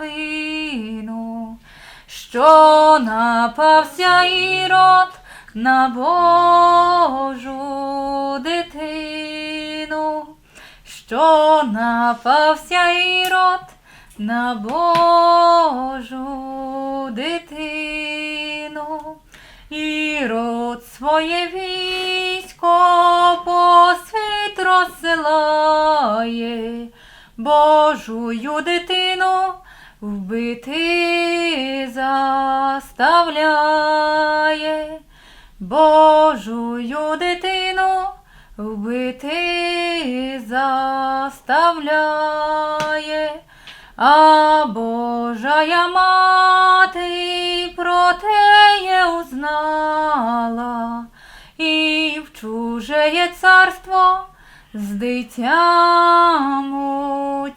новину, що напався ірод на Божу дитину, що напався ірод на Божу дитину. Ірод своє військо по світ розсилає, Божую дитину вбити заставляє, Божую дитину. Вбити заставляє. А Божая мати про теє узнала, і в чужеє царство з дитям в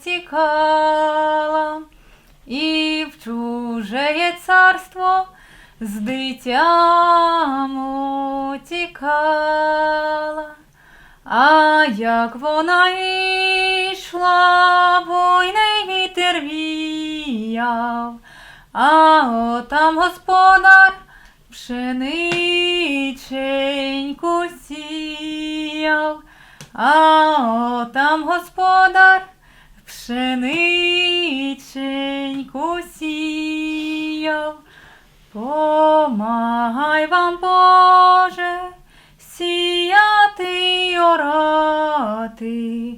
чужеє царство з дитям утікала. А як вона йшла, войний вітер віяв, а отам господар пшениченьку сіяв, а отам господар Помагай вам, Боже, сіяти й орати.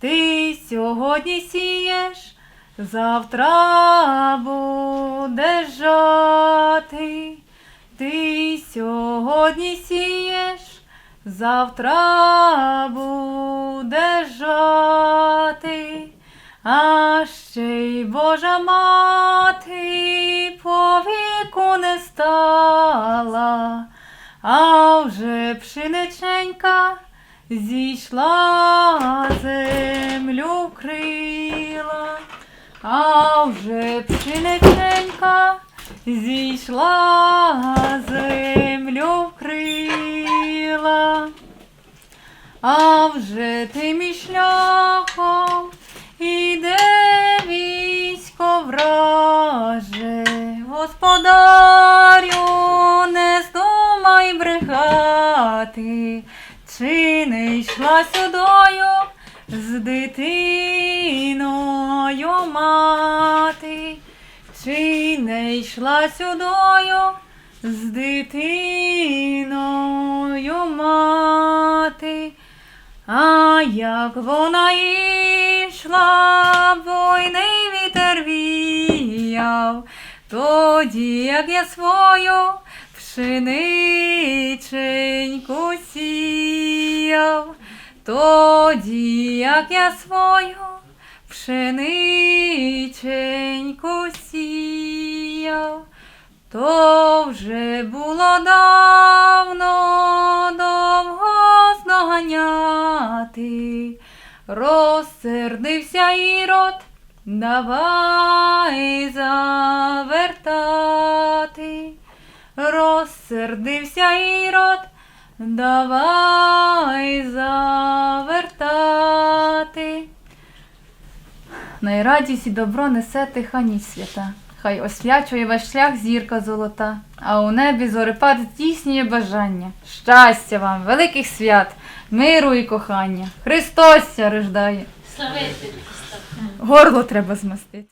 Ти сьогодні сієш, завтра будеш жати. Ти сьогодні сієш, завтра будеш жати. А ще й Божа мати по віку не стала, а вже пшениченька зійшла землю вкрила, а вже пшениченька зійшла землю вкрила. А вже тим шляхом іде брехати, чи не йшла сюдою з дитиною мати, чи не йшла сюдою з дитиною мати. А як вона йшла, войний вітер віяв, тоді як я свою пшениченьку сіяв, тоді як я свою пшениченьку сіяв, то вже було давно довго знаганяти, розсердився ірод, давай завертати, розсердився ірод, давай завертати. Найрадість і добро несе тиха ніч свята. Хай освячує ваш шлях зірка золота, а у небі зорепад здійснює бажання. Щастя вам, великих свят, миру і кохання. Христос ся рождає. Славити Горло треба змастити.